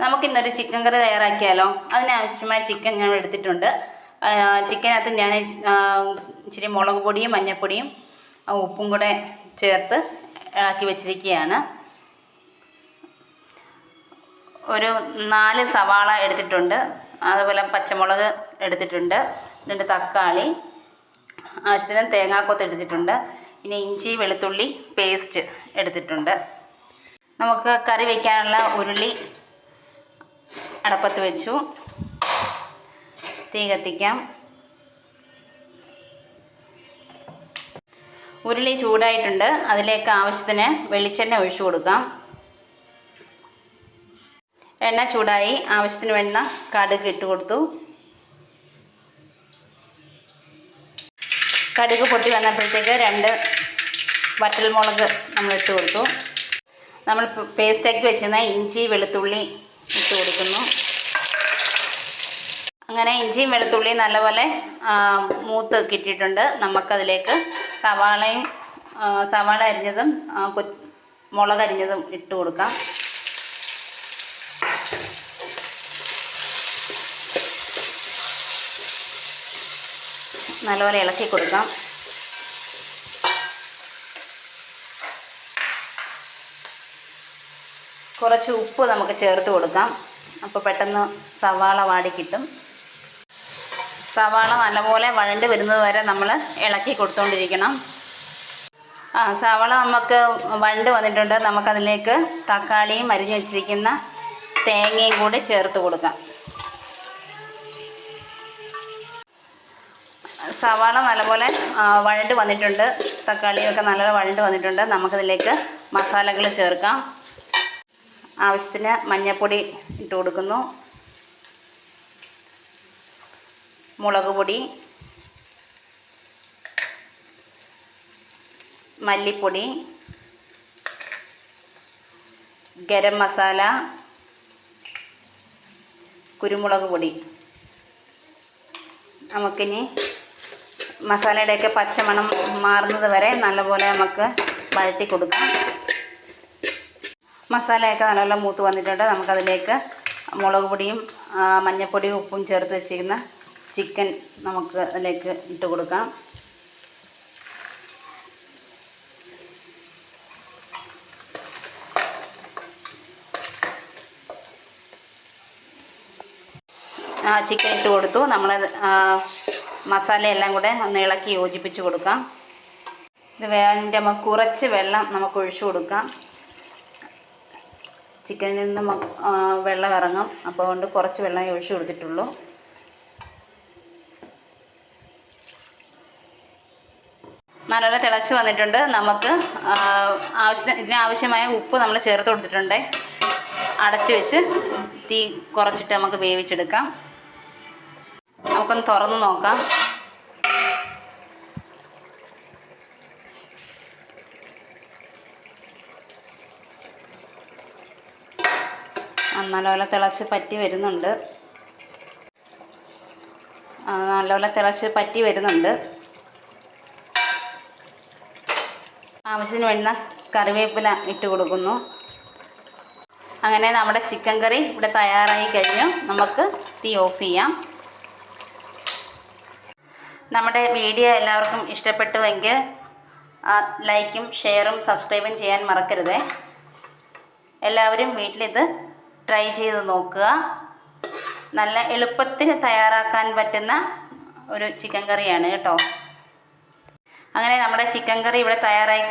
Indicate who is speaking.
Speaker 1: നമുക്കിന്നൊരു ചിക്കൻ കറി തയ്യാറാക്കിയാലോ? അതിനാവശ്യമായ ചിക്കൻ ഞാൻ എടുത്തിട്ടുണ്ട്. ചിക്കനകത്ത് ഞാൻ ഇച്ചിരി മുളക് പൊടിയും മഞ്ഞൾപ്പൊടിയും ഉപ്പും കൂടെ ചേർത്ത് ഇളക്കി വെച്ചിരിക്കുകയാണ്. ഒരു നാല് സവാള എടുത്തിട്ടുണ്ട്. അതുപോലെ പച്ചമുളക് എടുത്തിട്ടുണ്ട്. രണ്ട് തക്കാളി. ആവശ്യത്തിന് തേങ്ങാക്കൊത്ത് എടുത്തിട്ടുണ്ട്. പിന്നെ ഇഞ്ചി വെളുത്തുള്ളി പേസ്റ്റ് എടുത്തിട്ടുണ്ട്. നമുക്ക് കറി വയ്ക്കാനുള്ള ഉരുളി അടപ്പത്ത് വെച്ചു. തീ കത്തിക്കാം. ഉരുളി ചൂടായിട്ടുണ്ട്. അതിലേക്ക് ആവശ്യത്തിന് വെളിച്ചെണ്ണ ഒഴിച്ചു കൊടുക്കാം. എണ്ണ ചൂടായി. ആവശ്യത്തിന് വേണ്ട കടുക് ഇട്ട് കൊടുത്തു. കടുക് പൊട്ടി വന്നപ്പോഴത്തേക്ക് രണ്ട് വറ്റൽമുളക് നമ്മൾ ഇട്ട് കൊടുത്തു. നമ്മൾ പേസ്റ്റാക്കി വെച്ചിരുന്ന ഇഞ്ചി വെളുത്തുള്ളി ഇട്ട് കൊടുക്കുന്നു. അങ്ങനെ ഇഞ്ചിയും വെളുത്തുള്ളിയും നല്ലപോലെ മൂത്ത് കിട്ടിയിട്ടുണ്ട്. നമുക്കതിലേക്ക് സവാളയും സവാള അരിഞ്ഞതും മുളക് അരിഞ്ഞതും ഇട്ട് കൊടുക്കാം. നല്ലപോലെ ഇളക്കി കൊടുക്കാം. കുറച്ച് ഉപ്പ് നമുക്ക് ചേർത്ത് കൊടുക്കാം. അപ്പോൾ പെട്ടെന്ന് സവാള വാടി കിട്ടും. സവാള നല്ലപോലെ വഴണ്ട് വരുന്നത് വരെ നമ്മൾ ഇളക്കി കൊടുത്തുകൊണ്ടിരിക്കണം ആ സവാള നമുക്ക് വഴണ്ട് വന്നിട്ടുണ്ട്. നമുക്കതിലേക്ക് തക്കാളിയും അരിഞ്ഞു വെച്ചിരിക്കുന്ന തേങ്ങയും കൂടി ചേർത്ത് കൊടുക്കാം. സവാള നല്ലപോലെ വഴണ്ട് വന്നിട്ടുണ്ട്. തക്കാളിയൊക്കെ നല്ലപോലെ വഴണ്ട് വന്നിട്ടുണ്ട്. നമുക്കതിലേക്ക് മസാലകൾ ചേർക്കാം. ആവശ്യത്തിന് മഞ്ഞൾപ്പൊടി ഇട്ട് കൊടുക്കുന്നു. മുളക് പൊടി മല്ലിപ്പൊടി ഗരം മസാല കുരുമുളക് പൊടി. നമുക്കിനി മസാലയുടെയൊക്കെ പച്ചമണം മാറുന്നത് വരെ നല്ലപോലെ നമുക്ക് വഴറ്റി കൊടുക്കാം. മസാലയൊക്കെ നല്ലപോലെ മൂത്ത് വന്നിട്ടുണ്ട്. നമുക്കതിലേക്ക് മുളക് പൊടിയും മഞ്ഞൾപ്പൊടിയും ഉപ്പും ചേർത്ത് വെച്ചിരിക്കുന്ന ചിക്കൻ നമുക്ക് അതിലേക്ക് ഇട്ട് കൊടുക്കാം. ആ ചിക്കൻ ഇട്ട് കൊടുത്തു. നമ്മൾ മസാലയെല്ലാം കൂടെ ഒന്ന് ഇളക്കി യോജിപ്പിച്ച് കൊടുക്കാം. ഇത് വേണ്ട കുറച്ച് വെള്ളം നമുക്ക് ഒഴിച്ചു കൊടുക്കാം. ചിക്കനിൽ നിന്ന് വെള്ളം ഇറങ്ങും. അപ്പോൾ കൊണ്ട് കുറച്ച് വെള്ളം ഒഴിച്ചു കൊടുത്തിട്ടുള്ളൂ. നല്ലപോലെ തിളച്ച് വന്നിട്ടുണ്ട്. നമുക്ക് ആവശ്യത്തിന് ഇതിനാവശ്യമായ ഉപ്പ് നമ്മൾ ചേർത്ത് കൊടുത്തിട്ടുണ്ട്. അടച്ച് വെച്ച് തീ കുറച്ചിട്ട് നമുക്ക് വേവിച്ചെടുക്കാം. നമുക്കൊന്ന് തുറന്ന് നോക്കാം. നല്ലപോലെ തിളച്ച് പറ്റി വരുന്നുണ്ട്. നല്ലപോലെ തിളച്ച് പറ്റി വരുന്നുണ്ട്. ആവശ്യത്തിന് വേണ്ട കറിവേപ്പില ഇട്ട് കൊടുക്കുന്നു. അങ്ങനെ നമ്മുടെ ചിക്കൻ കറി ഇവിടെ തയ്യാറായി കഴിഞ്ഞു. നമുക്ക് തീ ഓഫ് ചെയ്യാം. നമ്മുടെ വീഡിയോ എല്ലാവർക്കും ഇഷ്ടപ്പെട്ടുവെങ്കിൽ ലൈക്കും ഷെയറും സബ്സ്ക്രൈബും ചെയ്യാൻ മറക്കരുത്. എല്ലാവരും വീട്ടിലിത് ട്രൈ ചെയ്ത് നോക്കുക. നല്ല എളുപ്പത്തിന് തയ്യാറാക്കാൻ പറ്റുന്ന ഒരു ചിക്കൻ കറിയാണ് കേട്ടോ. അങ്ങനെ നമ്മുടെ ചിക്കൻ കറി ഇവിടെ തയ്യാറായി